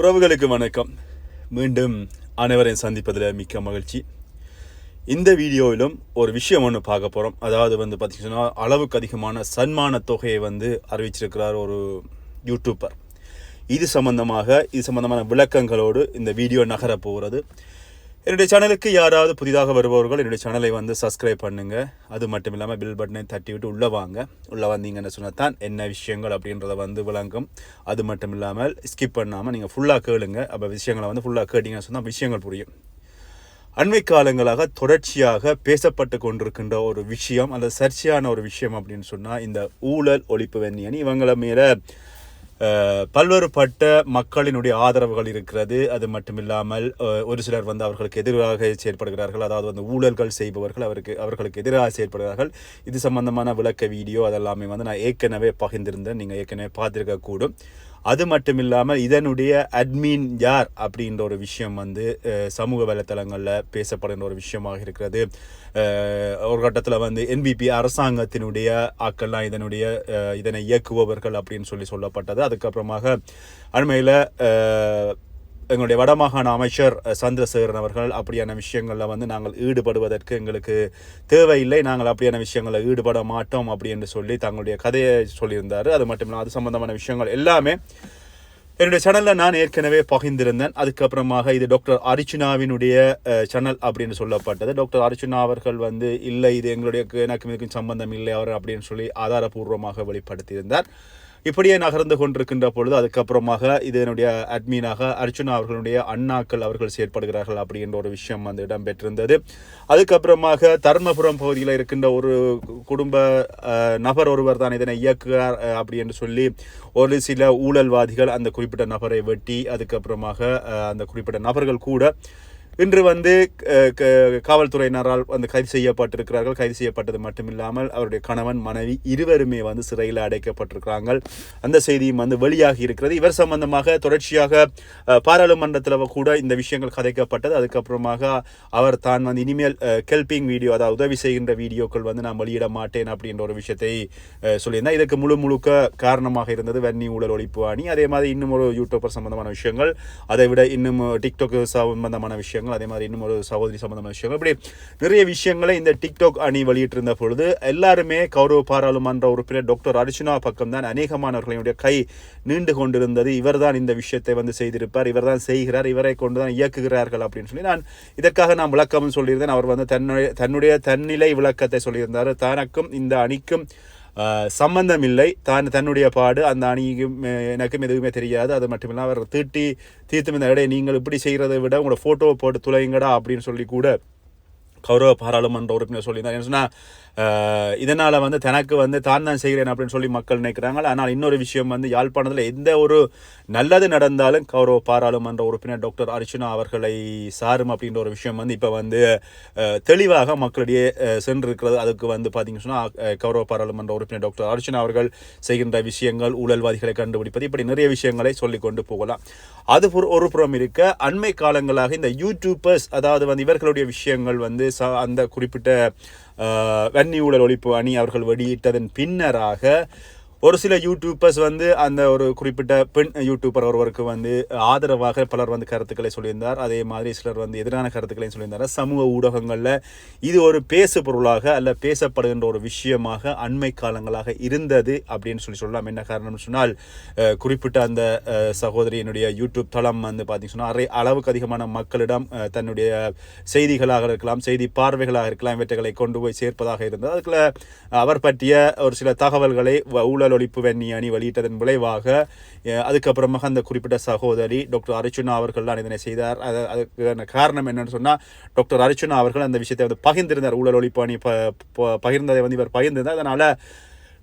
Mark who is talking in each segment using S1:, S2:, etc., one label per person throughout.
S1: உறவுகளுக்கு வணக்கம். மீண்டும் அனைவரையும் சந்திப்பதில் மிக்க மகிழ்ச்சி. இந்த வீடியோவிலும் ஒரு விஷயம் ஒன்று பார்க்க போகிறோம் அதாவது வந்து பார்த்திங்கன்னா அளவுக்கு அதிகமான சன்மான தொகையை வந்து அறிவிச்சிருக்கிறார் ஒரு யூடியூப்பர் இது சம்பந்தமாக இது சம்பந்தமான விளக்கங்களோடு இந்த வீடியோ நகர போகிறது. என்னுடைய சேனலுக்கு யாராவது புதிதாக வருபவர்கள் என்னுடைய சேனலை வந்து சப்ஸ்கிரைப் பண்ணுங்கள் அது மட்டும் இல்லாமல் பில் பட்டனை தட்டி விட்டு உள்ளே வாங்க. உள்ளே வந்தீங்கன்னு சொன்னால் தான் என்ன விஷயங்கள் அப்படின்றத வந்து விளங்கும். அது மட்டும் இல்லாமல் ஸ்கிப் பண்ணாமல் நீங்கள் ஃபுல்லாக கேளுங்க. அப்போ விஷயங்களை வந்து ஃபுல்லாக கேட்டிங்கன்னு சொன்னால் விஷயங்கள் புரியும். அண்மை காலங்களாக தொடர்ச்சியாக பேசப்பட்டு கொண்டிருக்கின்ற ஒரு விஷயம் அல்லது சர்ச்சையான ஒரு விஷயம் அப்படின்னு சொன்னால் இந்த ஊழல் ஒழிப்பு வெண்ணியன் இவங்களை மேலே பல்வேறுபட்ட மக்களினுடைய ஆதரவுகள் இருக்கிறது. அது மட்டுமில்லாமல் ஒரு சிலர் வந்து அவர்களுக்கு எதிராக செயற்படுகிறார்கள். அதாவது வந்து ஊழல்கள் செய்பவர்கள் அவருக்கு அவர்களுக்கு எதிராக செயற்படுகிறார்கள். இது சம்பந்தமான விளக்க வீடியோ அதெல்லாமே வந்து நான் ஏற்கனவே பகிர்ந்திருந்தேன். நீங்கள் ஏற்கனவே பார்த்துருக்க கூடும் அது மட்டும் இல்லாமல் இதனுடைய அட்மின் யார் அப்படின்ற ஒரு விஷயம் வந்து சமூக வலைத்தளங்களில் பேசப்படுகின்ற ஒரு விஷயமாக இருக்கிறது. ஒரு கட்டத்தில் வந்து என்பிபி அரசாங்கத்தினுடைய ஆக்கள்லாம் இதனுடைய இதனை இயக்குபவர்கள் அப்படின்னு சொல்லி சொல்லப்பட்டது. அதுக்கப்புறமாக அண்மையில் எங்களுடைய வடமாகாண அமைச்சர் சந்திரசேகரன் அவர்கள் அப்படியான விஷயங்களில் வந்து நாங்கள் ஈடுபடுவதற்கு எங்களுக்கு தேவையில்லை. நாங்கள் அப்படியான விஷயங்களில் ஈடுபட மாட்டோம் அப்படி என்று சொல்லி தங்களுடைய கதையை சொல்லியிருந்தார். அது மட்டும் இல்லாமல் அது சம்பந்தமான விஷயங்கள் எல்லாமே என்னுடைய சேனலில் நான் ஏற்கனவே பகிர்ந்திருந்தேன். அதுக்கப்புறமாக இது டாக்டர் அர்ச்சுனாவினுடைய சேனல் அப்படின்னு சொல்லப்பட்டது. டாக்டர் அர்ச்சுனா அவர்கள் வந்து இல்லை இது எங்களுடைய எனக்கு இதுக்கும் சம்பந்தம் இல்லை அவர் அப்படின்னு சொல்லி ஆதாரபூர்வமாக வெளிப்படுத்தியிருந்தார். இப்படியே நகர்ந்து கொண்டிருக்கின்ற பொழுது அதுக்கப்புறமாக இது என்னுடைய அட்மீனாக அர்ஜுனா அவர்களுடைய அண்ணாக்கள் அவர்கள் செயற்படுகிறார்கள் அப்படின்ற ஒரு விஷயம் வந்து இடம்பெற்றிருந்தது. அதுக்கப்புறமாக தர்மபுரம் பகுதியில் இருக்கின்ற ஒரு குடும்ப நபர் ஒருவர் தான் இதனை இயக்குகிறார் அப்படி என்று சொல்லி ஒரு சில ஊழல்வாதிகள் அந்த குறிப்பிட்ட நபரை வெட்டி அதுக்கப்புறமாக அந்த குறிப்பிட்ட நபர்கள் கூட இன்று வந்து க- காவல்துறையினரால் வந்து கைது செய்யப்பட்டிருக்கிறார்கள். கைது செய்யப்பட்டது மட்டுமில்லாமல் அவருடைய கணவன் மனைவி இருவருமே வந்து சிறையில் அடைக்கப்பட்டிருக்கிறார்கள். அந்த செய்தியும் வந்து வெளியாகி இருக்கிறது. இவர் சம்பந்தமாக தொடர்ச்சியாக பாராளுமன்றத்தில் கூட இந்த விஷயங்கள் கதைக்கப்பட்டது. அதுக்கப்புறமாக அவர் தான் வந்து இனிமேல் கெல்பிங் வீடியோ அதாவது உதவி செய்கின்ற வீடியோக்கள் வந்து நான் வெளியிட மாட்டேன் அப்படின்ற ஒரு விஷயத்தை சொல்லியிருந்தேன் இதற்கு முழு முழுக்க காரணமாக இருந்தது வன்னி ஊழல் ஒழிப்பு அணி. அதே மாதிரி இன்னும் ஒரு யூடியூபர் சம்பந்தமான விஷயங்கள். அதை விட இன்னும் டிக்டாக் சம்பந்தமான விஷயங்கள் அதே மாதிரி இன்னும் ஒரு சகோதரி சம்பந்தமான விஷயங்கள். இப்படி நிறைய விஷயங்களை இந்த டிக்டாக் அணி வெளியிட்டிருந்த பொழுது எல்லாருமே கௌரவ பாராளுமன்ற உறுப்பினர் டாக்டர் அர்ஜுனா பக்கம் தான் அநேகமானவர்களுடைய கை நீண்டு கொண்டிருந்தது. இவர்தான் இந்த விஷயத்தை வந்து செய்திருப்பார் இவர்தான் செய்கிறார் இவரை கொண்டு தான் இயக்குகிறார்கள் அப்படின்னு சொல்லி நான் இதற்காக நான் விளக்கம்னு சொல்லியிருந்தேன். அவர் வந்து தன்னுடைய தன்னுடைய தன்னிலை விளக்கத்தை சொல்லியிருந்தார். தனக்கும் இந்த அணிக்கும் சம்பந்தமில்லை. சம்பந்தம் இல்லை தான் தன்னுடைய பாடு அந்த அணிக்கும் எனக்கும் எதுவுமே தெரியாது. அது மட்டும் அவர் தீட்டி தீர்த்தும் இந்த இடையே நீங்கள் இப்படி செய்கிறத விட உங்களோட ஃபோட்டோவை போட்டு துளைங்கடா அப்படின்னு சொல்லி கூட கௌரவ பாராளுமன்ற உறுப்பினர் சொல்லியிருந்தார். என்ன சொன்னால் இதனால் வந்து தனக்கு வந்து தான் தான் செய்கிறேன் அப்படின்னு சொல்லி மக்கள் நினைக்கிறாங்க. ஆனால் இன்னொரு விஷயம் வந்து யாழ்ப்பாணத்தில் எந்த ஒரு நல்லது நடந்தாலும் கௌரவ பாராளுமன்ற உறுப்பினர் டாக்டர் அர்ச்சனா அவர்களை சாரும் அப்படின்ற ஒரு விஷயம் வந்து இப்போ வந்து தெளிவாக மக்களிடையே சென்றிருக்கிறது. அதுக்கு வந்து பார்த்தீங்கன்னு சொன்னால் கௌரவ பாராளுமன்ற உறுப்பினர் டாக்டர் அர்ச்சனா அவர்கள் செய்கின்ற விஷயங்கள் ஊழல்வாதிகளை கண்டுபிடிப்பது இப்படி நிறைய விஷயங்களை சொல்லிக் கொண்டு போகலாம். அது ஒரு- புறம் இருக்க அண்மை காலங்களாக இந்த யூடியூபர்ஸ் அதாவது வந்து இவர்களுடைய விஷயங்கள் வந்து அந்த குறிப்பிட்ட வன்னி ஊழல் ஒழிப்பு அணி அவர்கள் வெளியிட்டதன் பின்னராக ஒரு சில யூடியூபர்ஸ் வந்து அந்த ஒரு குறிப்பிட்ட பெண் யூடியூபர் ஒருவருக்கு வந்து ஆதரவாக பலர் வந்து கருத்துக்களை சொல்லியிருந்தார். அதே மாதிரி சிலர் வந்து எதிரான கருத்துக்களையும் சொல்லியிருந்தார். சமூக ஊடகங்களில் இது ஒரு பேசு பொருளாக அல்ல பேசப்படுகின்ற ஒரு விஷயமாக அண்மை காலங்களாக இருந்தது அப்படின்னு சொல்லி சொல்லலாம். என்ன காரணம்னு சொன்னால் குறிப்பிட்ட அந்த சகோதரியினுடைய யூடியூப் தளம் வந்து பார்த்தீங்கன்னா சொன்னால் அரை அளவுக்கு அதிகமான மக்களிடம் தன்னுடைய செய்திகளாக இருக்கலாம் செய்தி பார்வைகளாக இருக்கலாம் இவற்றைகளை கொண்டு போய் சேர்ப்பதாக இருந்தது. அதுக்குள்ள அவர் பற்றிய ஒரு சில தகவல்களை வ- ஊழல் ஒழிப்பு வெண்ணி அணி வெளியிட்டதன் விளைவாக அதுக்கப்புறமாக அந்த குறிப்பிட்ட சகோதரி டாக்டர் அர்ச்சுனா அவர்கள் தான் இதனை செய்தார். அது அதுக்கான காரணம் என்னன்னு சொன்னால் டாக்டர் அர்ச்சுனா அவர்கள் அந்த விஷயத்தை வந்து பகிர்ந்திருந்தார். ஊழல் ஒழிப்பு அணி ப- பகிர்ந்ததை வந்து இவர் பகிர்ந்திருந்தார். அதனால்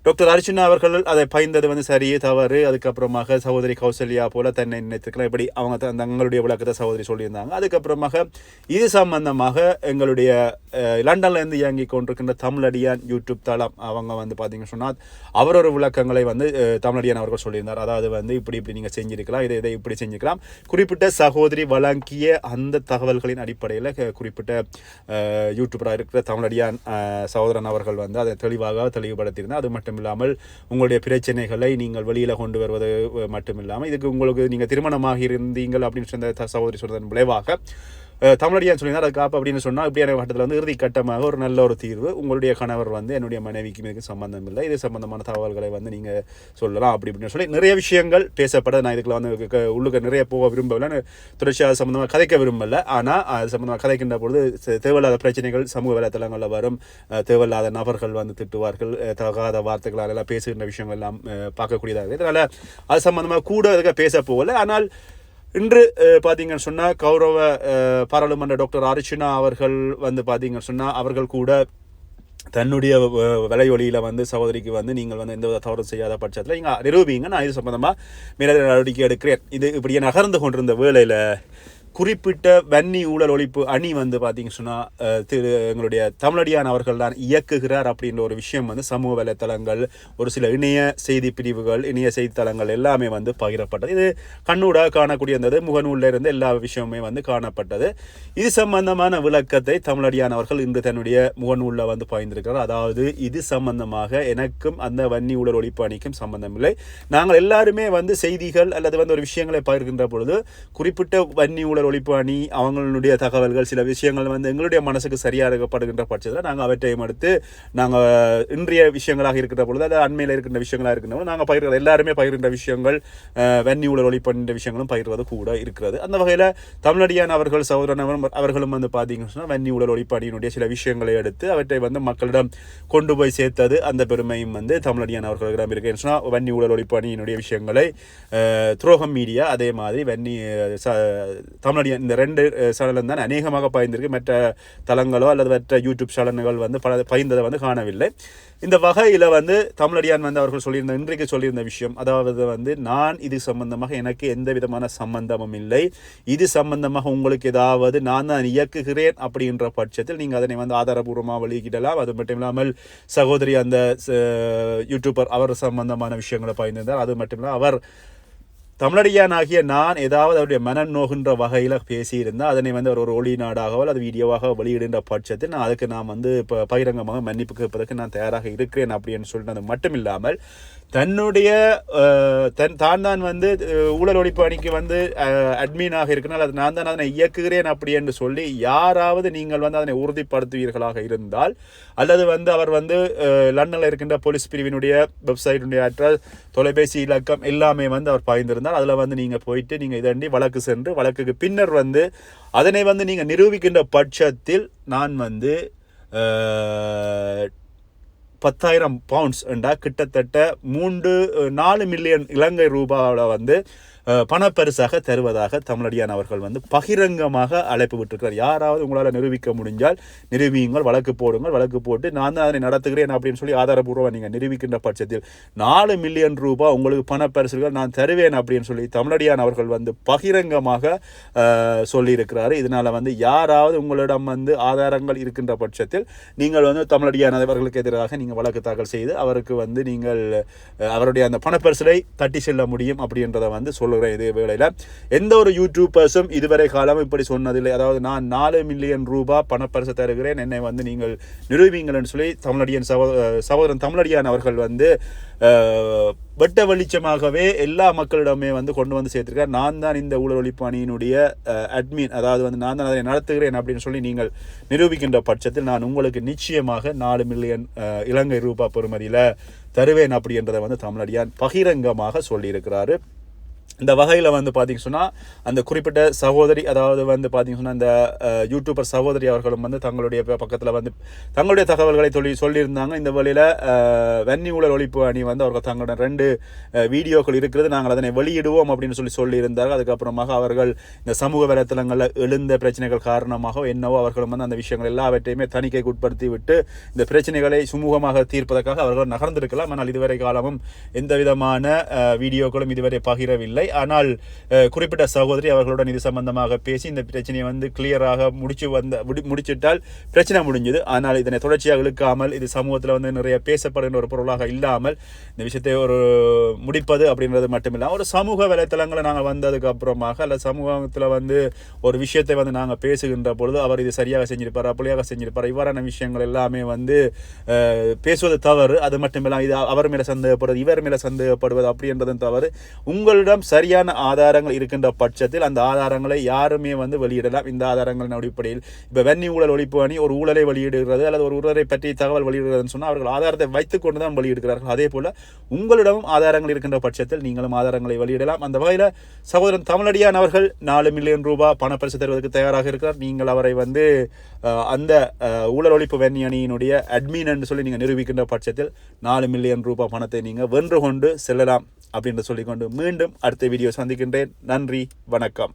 S1: டாக்டர் அர்ச்சனா அவர்கள் அதை பயந்தது வந்து சரியே தவறு. அதுக்கப்புறமாக சகோதரி கௌசல்யா போல தன்னை நினைத்துக்கலாம். இப்படி அவங்க தங்களுடைய விளக்கத்தை சகோதரி சொல்லியிருந்தாங்க. அதுக்கப்புறமாக இது சம்பந்தமாக எங்களுடைய லண்டன்லேருந்து இருந்து இயங்கி கொண்டிருக்கின்ற தமிழடியான் யூடியூப் தளம் அவங்க வந்து பார்த்தீங்கன்னு சொன்னால் அவர் ஒரு விளக்கங்களை வந்து தமிழடியான் அவர்கள் சொல்லியிருந்தார். அதாவது வந்து இப்படி இப்படி நீங்கள் செஞ்சிருக்கலாம். இதை இதை இப்படி செஞ்சுக்கலாம் குறிப்பிட்ட சகோதரி வழங்கிய அந்த தகவல்களின் அடிப்படையில் குறிப்பிட்ட யூடியூபராக இருக்கிற தமிழடியான் சகோதரன் அவர்கள் வந்து அதை தெளிவாக தெளிவுபடுத்தியிருந்தார். அது மட்டும் மட்டுமில்லாமல் உங்களுடைய பிரச்சனைகளை நீங்கள் வெளியில் கொண்டு வருவது மட்டுமில்லாமல் இதுக்கு உங்களுக்கு நீங்கள் திருமணமாக இருந்தீங்கள் அப்படின்னு சொன்ன சகோதரி சொன்னதன் விளைவாக தமிழடியான்னு தமிழடியான் அது காப்பு அப்படின்னு சொன்னால் இப்படியான கட்டத்தில் வந்து இறுதி கட்டமாக ஒரு நல்ல ஒரு தீர்வு. உங்களுடைய கணவர் வந்து என்னுடைய மனைவிக்கு மிக சம்பந்தம் இல்லை. இது சம்பந்தமான தகவல்களை வந்து நீங்கள் சொல்லலாம் அப்படி இப்படின்னு சொல்லி நிறைய விஷயங்கள் பேசப்பட நான் இதுக்குள்ள வந்து உள்ளுக்க உள்ளுக்கு நிறைய போக விரும்பவில்லை. நான் தொடர்ச்சியாக அது சம்மந்தமாக கதைக்க விரும்பல. ஆனால் அது சம்மந்தமாக கதைக்கின்ற பொழுது தேவையில்லாத பிரச்சனைகள் சமூக வலைத்தளங்களில் வரும். தேவையில்லாத நபர்கள் வந்து திட்டுவார்கள். தகாத வார்த்தைகளால் எல்லாம் பேசுகின்ற விஷயங்கள் எல்லாம் பார்க்கக்கூடியதாக இருக்குது அதனால் அது சம்மந்தமாக கூட இருக்க பேச போகலை. ஆனால் இன்று பார்த்தீங்கன்னு சொன்னால் கௌரவ பாராளுமன்ற டாக்டர் அர்ச்சுனா அவர்கள் வந்து பார்த்தீங்கன்னு சொன்னால் அவர்கள் கூட தன்னுடைய விலையொலியில் வந்து சகோதரிக்கு வந்து நீங்கள் வந்து எந்த வித தவறும் செய்யாத பட்சத்தில் நீங்கள் நிரூபிங்க. நான் இது சம்பந்தமாக மேலதிக நடவடிக்கை எடுக்கிறேன். இது இப்படியே நகர்ந்து கொண்டிருந்த வேளையில் குறிப்பிட்ட வன்னி ஊழல் ஒழிப்பு அணி வந்து பார்த்தீங்கன்னு சொன்னால் திரு எங்களுடைய தமிழடியான் அவர்கள் தான் இயக்குகிறார் அப்படின்ற ஒரு விஷயம் வந்து சமூக வலைத்தளங்கள் ஒரு சில இணைய செய்தி பிரிவுகள் இணைய செய்தித்தளங்கள் எல்லாமே வந்து பகிரப்பட்டது. இது கண்ணூட காணக்கூடிய இருந்தது முகநூலில் இருந்து எல்லா விஷயமுமே வந்து காணப்பட்டது. இது சம்பந்தமான விளக்கத்தை தமிழடியான் அவர்கள் இன்று தன்னுடைய முகநூலில் வந்து பகிர்ந்திருக்கிறார் அதாவது இது சம்பந்தமாக எனக்கும் அந்த வன்னி ஊழல் ஒழிப்பு அணிக்கும் சம்பந்தமில்லை. நாங்கள் எல்லாருமே வந்து செய்திகள் அல்லது வந்து ஒரு விஷயங்களை பகிர்கின்ற பொழுது குறிப்பிட்ட வன்னி ஊழல் ஒழிப்பு அணி அவங்களுடைய தகவல்கள் சில விஷயங்கள் வந்து எங்களுடைய மனசுக்கு சரியாகப்படுகின்ற பட்சத்தில் நாங்கள் அவற்றையும் எடுத்து நாங்கள் இன்றைய விஷயங்களாக இருக்கிற பொழுது அது அண்மையில் இருக்கின்ற விஷயங்களாக இருக்கின்ற பொழுது நாங்கள் பகிர்கிற எல்லாருமே பகிர்கின்ற விஷயங்கள் அஹ், வன்னி ஊழல் விஷயங்களும் பகிர்வது கூட இருக்கிறது. அந்த வகையில் தமிழடியான் அவர்கள் சகோதரன் அவர்களும் வந்து பார்த்தீங்கன்னு சொன்னால் வன்னி ஊழல் ஒழிப்பு அணியினுடைய சில விஷயங்களை எடுத்து அவற்றை வந்து மக்களிடம் கொண்டு போய் சேர்த்தது அந்த பெருமையும் வந்து தமிழடியான் அவர்களிடம் இருக்கு. ஏன்னு சொன்னா வன்னி ஊழல் ஒழிப்பு அணியினுடைய விஷயங்களை துரோகம் மீடியா அதே மாதிரி வன்னி தமிழடியான் இந்த ரெண்டு சேனலும் தான் அநேகமாக பாய்ந்திருக்கு. மற்ற தளங்களோ அல்லது மற்ற யூடியூப் சேனல்கள் வந்து பல பயந்ததை வந்து காணவில்லை. இந்த வகையில் வந்து தமிழடியான் வந்து அவர்கள் சொல்லியிருந்த இன்றைக்கு சொல்லியிருந்த விஷயம் அதாவது வந்து நான் இது சம்பந்தமாக எனக்கு எந்த விதமான சம்பந்தமும் இல்லை. இது சம்பந்தமாக உங்களுக்கு ஏதாவது நான் தான் இயக்குகிறேன் அப்படின்ற பட்சத்தில் நீங்கள் அதனை வந்து ஆதாரபூர்வமாக வெளியிடலாம். அது மட்டும் இல்லாமல் சகோதரி அந்த யூடியூபர் அவர் சம்பந்தமான விஷயங்களை பகிர்ந்திருந்தார் அது மட்டும் இல்லாமல் அவர் தமிழடியானாகிய நான் ஏதாவது அவருடைய மனம் நோகின்ற வகையில் பேசியிருந்தால் அதனை வந்து அவர் ஒரு ஒளி நாடாகவோ அல்லது வீடியோவாக வெளியிடுகின்ற பட்சத்தில் நான் அதுக்கு நான் வந்து இப்போ பகிரங்கமாக மன்னிப்பு கேட்பதற்கு நான் தயாராக இருக்கிறேன் அப்படின்னு சொல்லிட்டு மட்டும் இல்லாமல் தன்னுடைய தன் தான் தான் வந்து ஊழல் ஒழிப்பு அணிக்கு வந்து அட்மீனாக இருக்கனால் அது நான் தான் அதனை இயக்குகிறேன் அப்படி என்று சொல்லி யாராவது நீங்கள் வந்து அதனை உறுதிப்படுத்துவீர்களாக இருந்தால் அல்லது வந்து அவர் வந்து லண்டனில் இருக்கின்ற போலீஸ் பிரிவினுடைய வெப்சைட்டுடைய அட்ரஸ் தொலைபேசி இலக்கம் எல்லாமே வந்து அவர் பகிர்ந்திருந்தால் அதில் வந்து நீங்கள் போயிட்டு நீங்கள் இதண்டி வழக்கு சென்று வழக்குக்கு பின்னர் வந்து அதனை வந்து நீங்கள் நிரூபிக்கின்ற பட்சத்தில் நான் வந்து பத்தாயிரம் பவுண்ட்ஸ் என்றா கிட்டத்தட்ட மூன்று நாலு மில்லியன் இலங்கை ரூபாவில் வந்து பணப்பரிசாக தருவதாக தமிழடியான் அவர்கள் வந்து பகிரங்கமாக அழைப்பு விட்டிருக்கிறார். யாராவது உங்களால் நிரூபிக்க முடிஞ்சால் நிரூபியுங்கள் வழக்கு போடுங்கள் வழக்கு போட்டு நான் தான் அதனை நடத்துகிறேன் அப்படின்னு சொல்லி ஆதாரபூர்வமாக நீங்கள் நிரூபிக்கின்ற பட்சத்தில் நாலு மில்லியன் ரூபாய் உங்களுக்கு பணப்பரிசுகள் நான் தருவேன் அப்படின்னு சொல்லி தமிழடியான் அவர்கள் வந்து பகிரங்கமாக சொல்லியிருக்கிறாரு. இதனால் வந்து யாராவது உங்களிடம் வந்து ஆதாரங்கள் இருக்கின்ற பட்சத்தில் நீங்கள் வந்து தமிழடியான் அவர்களுக்கு எதிராக நீங்கள் வழக்கு தாக்கல் செய்து அவருக்கு வந்து நீங்கள் அவருடைய அந்த பணப்பரிசலை தட்டி செல்ல முடியும் அப்படின்றத வந்து சொல்லுகிறேன் இதே வேளையில் எந்த ஒரு யூடியூபர்ஸும் இதுவரை காலம் இப்படி சொன்னதில்லை. அதாவது நான் நாலு மில்லியன் ரூபாய் பணப்பரிசு தருகிறேன். என்னை வந்து நீங்கள் நிரூபிங்கள்னு சொல்லி தமிழடியன் சகோ சகோதரன் தமிழடியான் அவர்கள் வந்து வெட்ட வெளிச்சமாகவே எல்லா மக்களிடமே வந்து கொண்டு வந்து சேர்த்துருக்கார். நான் தான் இந்த ஊழல் ஒழிப்பு அணியினுடைய அட்மின் அதாவது வந்து நான் தான் அதை நடத்துகிறேன் அப்படின்னு சொல்லி நீங்கள் நிரூபிக்கின்ற பட்சத்தில் நான் உங்களுக்கு நிச்சயமாக நாலு மில்லியன் இலங்கை ரூபாய் பெறுமதியில் தருவேன் அப்படின்றத வந்து தமிழடியான் பகிரங்கமாக சொல்லியிருக்கிறாரு. இந்த வகையில் வந்து பார்த்தீங்க சொன்னால் அந்த குறிப்பிட்ட சகோதரி அதாவது வந்து பார்த்திங்க சொன்னால் அந்த யூடியூபர் சகோதரி அவர்களும் வந்து தங்களுடைய பக்கத்தில் வந்து தங்களுடைய தகவல்களை சொல்லி சொல்லியிருந்தாங்க. இந்த வழியில் வன்னி ஊழல் ஒழிப்பு அணி வந்து அவர்கள் தங்களுடைய ரெண்டு வீடியோக்கள் இருக்கிறது. நாங்கள் அதனை வெளியிடுவோம் அப்படின்னு சொல்லி சொல்லியிருந்தார்கள். அதுக்கப்புறமாக அவர்கள் இந்த சமூக வலைத்தளங்களில் எழுந்த பிரச்சனைகள் காரணமாக என்னவோ அவர்களும் வந்து அந்த விஷயங்கள் எல்லாவற்றையுமே தணிக்கைக்கு உட்படுத்தி விட்டு இந்த பிரச்சனைகளை சுமூகமாக தீர்ப்பதற்காக அவர்கள் நகர்ந்திருக்கலாம். ஆனால் இதுவரை காலமும் எந்த விதமான வீடியோக்களும் இதுவரை பகிரவில்லை. ஆனால் குறிப்பிட்ட சகோதரி அவர்களுடன் இது சம்பந்தமாக பேசி இந்த பிரச்சனையை வந்து கிளியராக முடிச்சு வந்த முடி முடிச்சிட்டால் பிரச்சனை முடிஞ்சது. ஆனால் இதனை தொடர்ச்சியாக இழுக்காமல் இது சமூகத்தில் வந்து நிறைய பேசப்படுகின்ற ஒரு பொருளாக இல்லாமல் இந்த விஷயத்தை ஒரு முடிப்பது அப்படின்றது மட்டுமில்லாமல் ஒரு சமூக வலைத்தளங்களை நாங்கள் வந்ததுக்கு அப்புறமாக அல்ல சமூகத்தில் வந்து ஒரு விஷயத்தை வந்து நாங்கள் பேசுகின்ற பொழுது அவர் இது சரியாக செஞ்சிருப்பார் அப்படியாக செஞ்சிருப்பார் இவ்வாறான விஷயங்கள் எல்லாமே வந்து பேசுவது தவறு. அது மட்டுமில்லாமல் இது அவர் மேலே சந்தேகப்படுவது இவர் மேலே சந்தேகப்படுவது அப்படின்றதும் தவறு. உங்களிடம் சரியான ஆதாரங்கள் இருக்கின்ற பட்சத்தில் அந்த ஆதாரங்களை யாருமே வந்து வெளியிடலாம். இந்த ஆதாரங்களின் அடிப்படையில் இப்போ வெண்ணி ஊழல் ஒழிப்பு அணி ஒரு ஊழலை வெளியிடுகிறது அல்லது ஒரு ஊழலை பற்றி தகவல் வெளியிடுகிறதுன்னு சொன்னால் அவர்கள் ஆதாரத்தை வைத்துக்கொண்டு தான் வெளியிடுகிறார்கள். அதே போல் உங்களிடமும் ஆதாரங்கள் இருக்கின்ற பட்சத்தில் நீங்களும் ஆதாரங்களை வெளியிடலாம். அந்த வகையில் சகோதரன் தமிழடியான் அவர்கள் நாலு மில்லியன் ரூபாய் பணப்பரிசு தருவதற்கு தயாராக இருக்கிறார். நீங்கள் அவரை வந்து அந்த ஊழல் ஒழிப்பு வெண்ணி அணியினுடைய அட்மின் என்று சொல்லி நீங்கள் நிரூபிக்கின்ற பட்சத்தில் நாலு மில்லியன் ரூபாய் பணத்தை நீங்கள் வென்று கொண்டு செல்லலாம். அப்படின்னு சொல்லிக்கொண்டு மீண்டும் அடுத்த வீடியோ சந்திக்கின்றேன். நன்றி வணக்கம்.